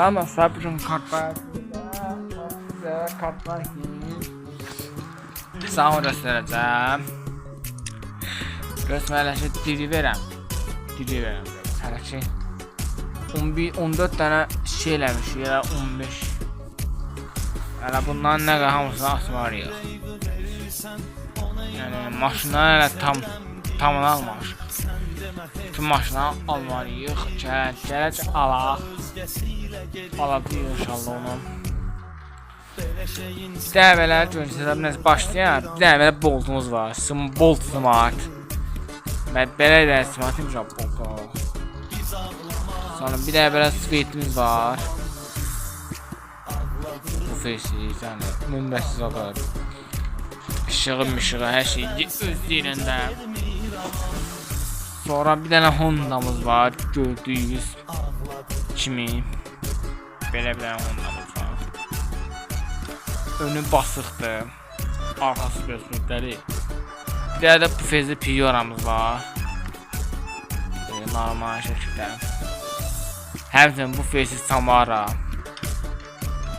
Sana sabrın kartlar ki. Sana göstereceğim. Göstermişi diri verem. Diri verem. Her şey. 11 14 tane şey eləmiş ya 15. Hələ bundan nə qədər hamısını asmalıyıq. Yəni maşına hələ tam tamını almamışıq. Bütün maşını almalıyıq. Gəl, gələk alaq. Alabilirik inşallah onu. Bir də belə görürsünüz, nəsə başlayaq. Bir də belə boltumuz var. Sim bolt smart. Mən belə də smart imza bolt. Sonra bir də belə sweetimiz var. Bu fesi yani mümbəsiz adar. Işığı mışığı her şey öz yerində. Sonra bir dənə Honda'mız var gördüyünüz kimi. Belə bir dənə Honda'mız var. Önü basıqdır. Arxası gözlükləri. Bir dənə də bu fezi Pioramız var. Böyle normal şəkildə. Həmçinin bu fesi Samara.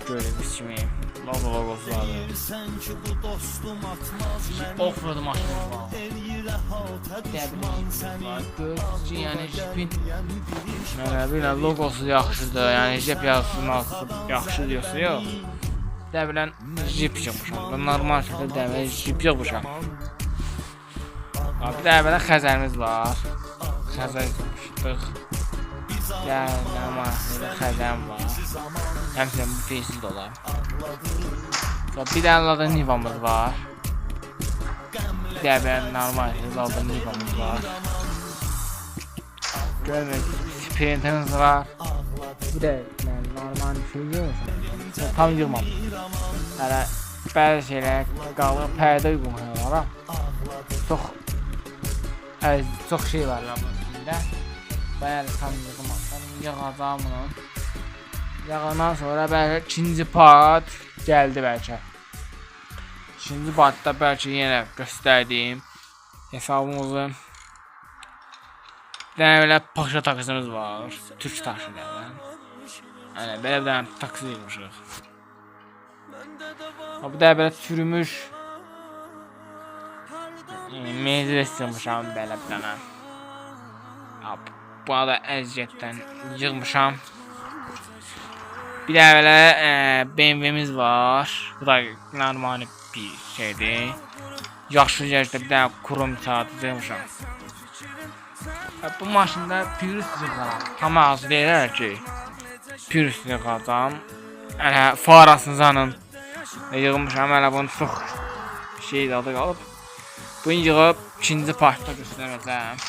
Gördüğünüz kimi logo logosu vardı. Offroad maşını var. Dəbilimiz var. Gördüğünüz ki yani jipin Mənə belə logosu yaxşıdır. Yəni jip yazısı nasıl yaxşı diyorsa yox. Dəbilən jip çıxmışam. Normal şəkildə dəbilən jip çıxmışam. Bir də belə xəzərimiz var. Xəzər normal şəkildə xəzərim var. Həmçinin bu feysiz də olar. Sonra bir dənə Lada Niva'mız var. Bir dənə belə normal Lada Niva'mız var. Görmüyorsunuz. Sprintimiz var. Bir de yani normal bir şey yok. Tam yığmam. Hələ bəzi şeylər qalıb pərdə uyğun hayvanlara. Çox əz, çox şey var lan içində. Bəli tam yığmam. Yığacağım bunu. Yağandan sonra belki ikinci part geldi belki. İkinci partta belki yine gösterdiğim hesabımızı bir tane böyle paşa taksimiz var. Türk taksilerden. Yani böyle bir tane taksi yığmışıq. Bu da çürümüş yani Mercedes yığmışam belə bir. Ha, Buna da əziyyətdən yığmışam. Bir də belə e, BMW'miz var. Bu da normal bir şeydir. Yaxşı yerdə bir dənə krom saatı demişəm. Bu maşında pürüz yığıram. Tam ağzı deyirlər ki, pürüz yığacam. Hələ farasını zanın yığmışam. Hələ bunu çox şey adı qalıb. Bunu yığıb ikinci partda göstərəcəm.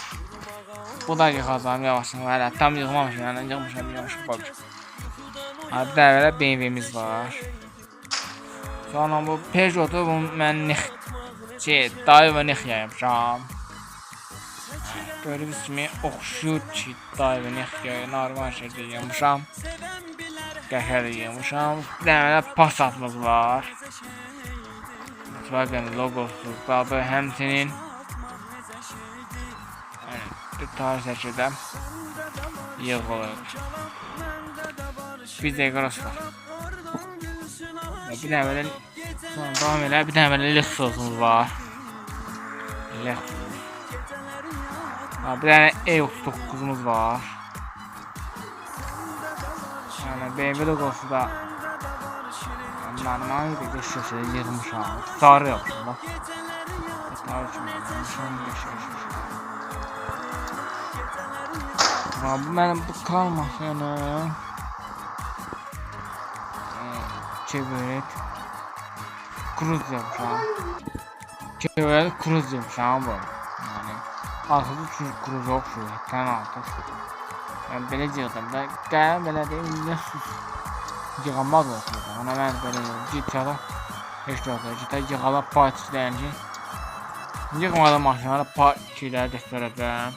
Bu da yığacam yavaşdan. Hələ tam yığmamışam. Yəni yığmışam, yavaş baxmışam. Abi böyle BMW'miz var. Sonra bu Peugeot'u bu ben nix şey ve nix yapacağım. Gördüğünüz gibi oxşuyur ki ve nix yağı normal. Qəşəng yapmışam. Bir tane böyle Passat'ımız var. Volkswagen logosu qabı həmçinin yəni, bir tarz şəkildə yığılır. De Gross var. Bir tane böyle sonra devam edelim. Bir tane böyle Lexus'umuz var. Lexus. Ha, bir tane E39'umuz var. Yani BMW logosu da normal bir de şöyle yırmış abi. Sarı yapmış bak. Sarı çünkü. Şunu geçiyor. Ha, bu benim bu kalmasını çevirip kruz yapacağım. Çevirip kruz yapacağım bu. Yani arkada çünkü kruz yok şu ekran altı. Ben belə yığdım da gələn belə də indi sus. Yığılmaz olsun. Ona mən belə GTA-da heç yox, GTA yığala part işləyən ki yığmalı maşınlara part 2-ləri göstərəcəm.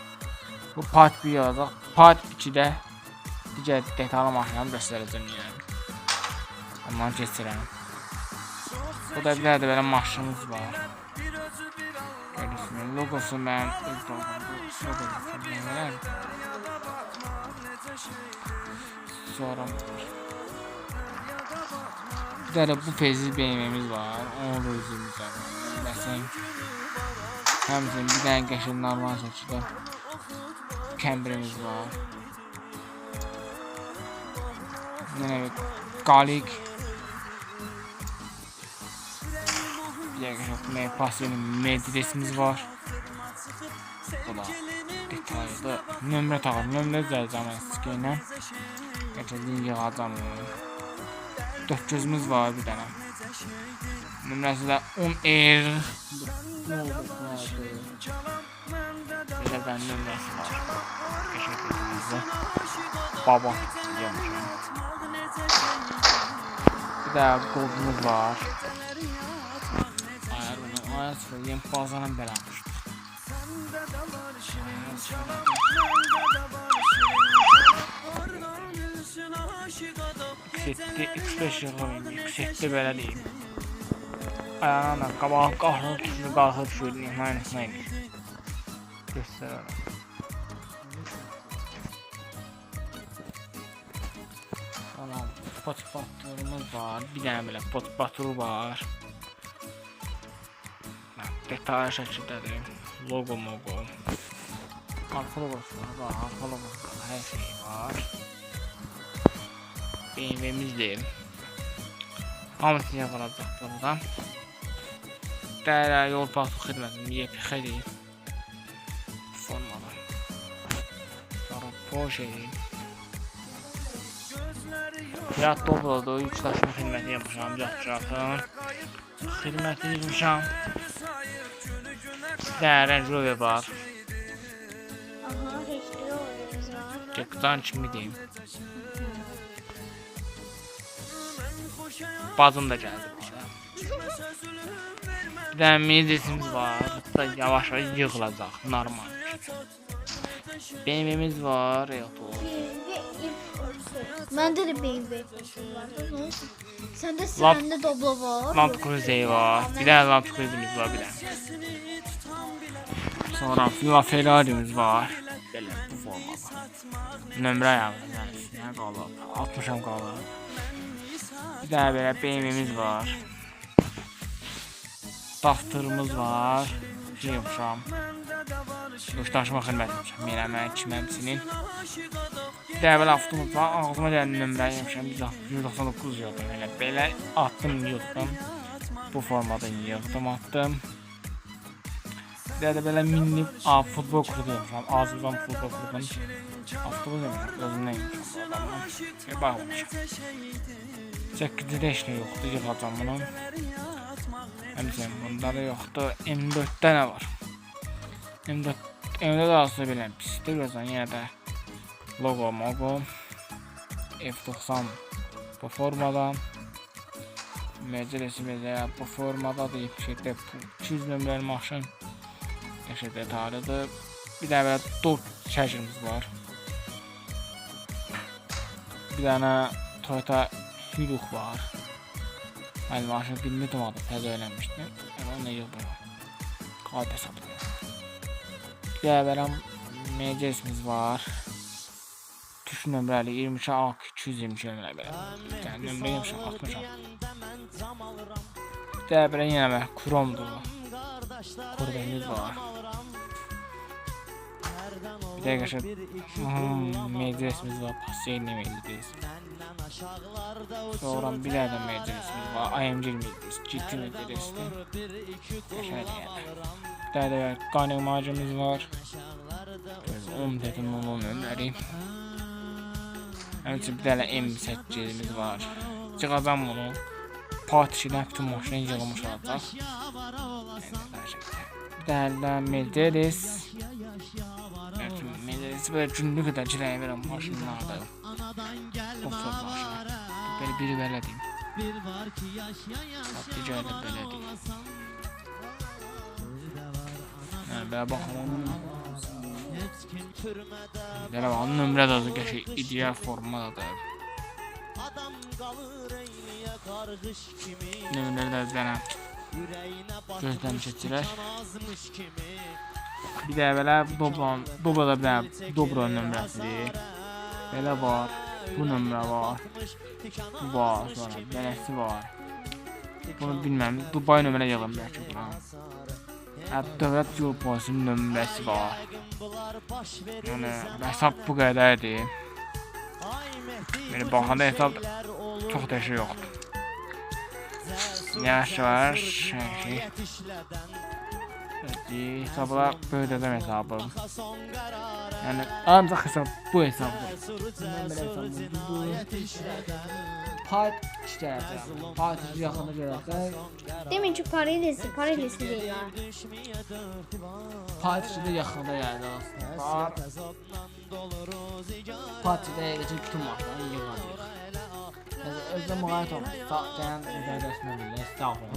Bu part 1 yazacaq. Part 2-də digər detallı maşınları göstərəcəm yəni. Ondan keçirəm. Bu da bir də belə maşınımız var. Görürsünüz, logosu mən öz logosu. Sonra Bir tane bu pezli BMW'miz var. Onu da üzümüz var. Mesela Həmçinin bir dənə qəşəng normal şəkildə kəmbirimiz var. Yenə qalik. Dənə qəşəng pasiyonun medresimiz var. Bu da detaylı. Nömrə tağır. Nömrə düzələcəm mən skeylə. Qəşəng yığacam. Dörd gözümüz var bir dənə. Nömrəsi də 10 R. Ne oldu? Böyle ben nömrəsi var. Teşekkür ederim. Baba. diyormuşum. Bir de kodumuz var. Ayar bunu ayar söyleyeyim bazen belanmıştır. Yüksekte 3-5 yıl oyun. Yüksekte böyle değil. Ayağına qabaq qahrını tuşunu qalxıb düşürdüm. Aynısına imiş. Göstər ona. Anam, pot batırımız var. Bir dənə belə pot batırı var. Detay şəkildədir. Logo mogo. Arxa logosu var. Logosu var. Hər şey var. BMW'mizdir. Hamısını yapılacaq buradan. Değerli yol pasu xidmətinin YPX-dir. Formalar. Sonra Porsche-dir. Fiyat Doblo'da yük taşıma xidməti yapmışam. Yaxşıratın. Xidməti Range Rover var. Aha, HD oyunumuz var. Tekdan kimi deyim. Bazım da geldi bu arada. Meclisimiz var. Bu da yavaş yavaş yığılacak. Normal. BMW'miz var. Yok. BMW ilk Bende de BMW var. Neyse. Sende Lamp- doblo var. Var. Bir tane Land Cruiser'imiz var bir tane. Sonra Fila Ferrari'miz var. Böyle bu formada. Nömrə yazdım. Yəni sinə qalıb. 60-am qalıb. Bir tane belə BMW'miz var. Daftırımız var. Şey yapmışam. Yük daşıma xidmət etmişəm. Yenə mən kiməmsinin. Bir tane belə avtomobil var. Ağzıma gələn nömrə yapmışam. 199 yığdım. Elə belə attım yığdım. Bu formada yığdım attım. Bir tane de böyle mini a, futbol klubu yapmışam. Azizan futbol klubunun avtobus demişim. Özümden yapmışam bu adamdan. Ve bağlamışam. 8'de heç nə yoxdur, yığacam bunu. Həmçinin bunda da yoxdur. M4-də nə var? M4 M4 də aslında belə pisdir. Görürsən yenə də logo, mogo. F90 bu formada. Məclisi belə bu formada da 77 200 nömrəli maşın. Yaşa detallıdır. Bir də belə dop şəkilimiz var. Bir dənə Toyota Hilux var. Mən maşını bilmirdim adı, təzə öyrənmişdim. Yəni onu yığdım. Qalib hesablayım. Bir də belə Mercedesimiz var. Tuş nömrəli 22 AK 222 nömrəli belə. Yəni nömrə yemişəm 60 Bir də belə yenə belə kromdur. Korvemiz var. De arkadaşlar meclisimiz var. Pasiyeli meclis. Sonra bir tane meclisimiz var. IMG meclis. GT meclis. Şöyle yani. Bir tane de kane macımız var. 10 dedim onu önereyim. Həmçinin bir tane M8'imiz var. Çıxacam bunu. Partişidən bütün maşını yığılmış olacaq. Bir daha Mercedes. Mercedes böyle cündü kadar cilaya veren maşınlarda. Offroad maşını. Böyle biri böyle diyeyim. Satlıcı öyle böyle diyeyim. Yani böyle bakalım. Böyle bakalım nömrə də qəşəng ideal formada da. Nömrələr də bir dənə gözdən keçirək. Bir də belə Doblan, Dobrada bir dənə Dobra nömrəsidir. Belə var. Bu nömrə var. Bu var, sonra beləsi var. Bunu bilmem. Dubai nömrə yığın bəlkə buna. Hə, dövlət yol polisinin nömrəsi var. Yəni hesab bu qədərdir. Yəni baxanda hesab çox da şey yoxdur. Yavaş yavaş şey. Hadi hesablar böyle de hesabı. Yani ancak hesap bu hesapdır. Ben belə hesabım bu. Part işləyəcəm. Part yaxında görəcək. Demin ki para hilesi, para hilesi değil ha. Part işi də yaxında aslında. Part Part də yığacaq bütün maşını yığacaq. Özdə müğayət olmuş. Sağ gələn bilə. Sağ olun.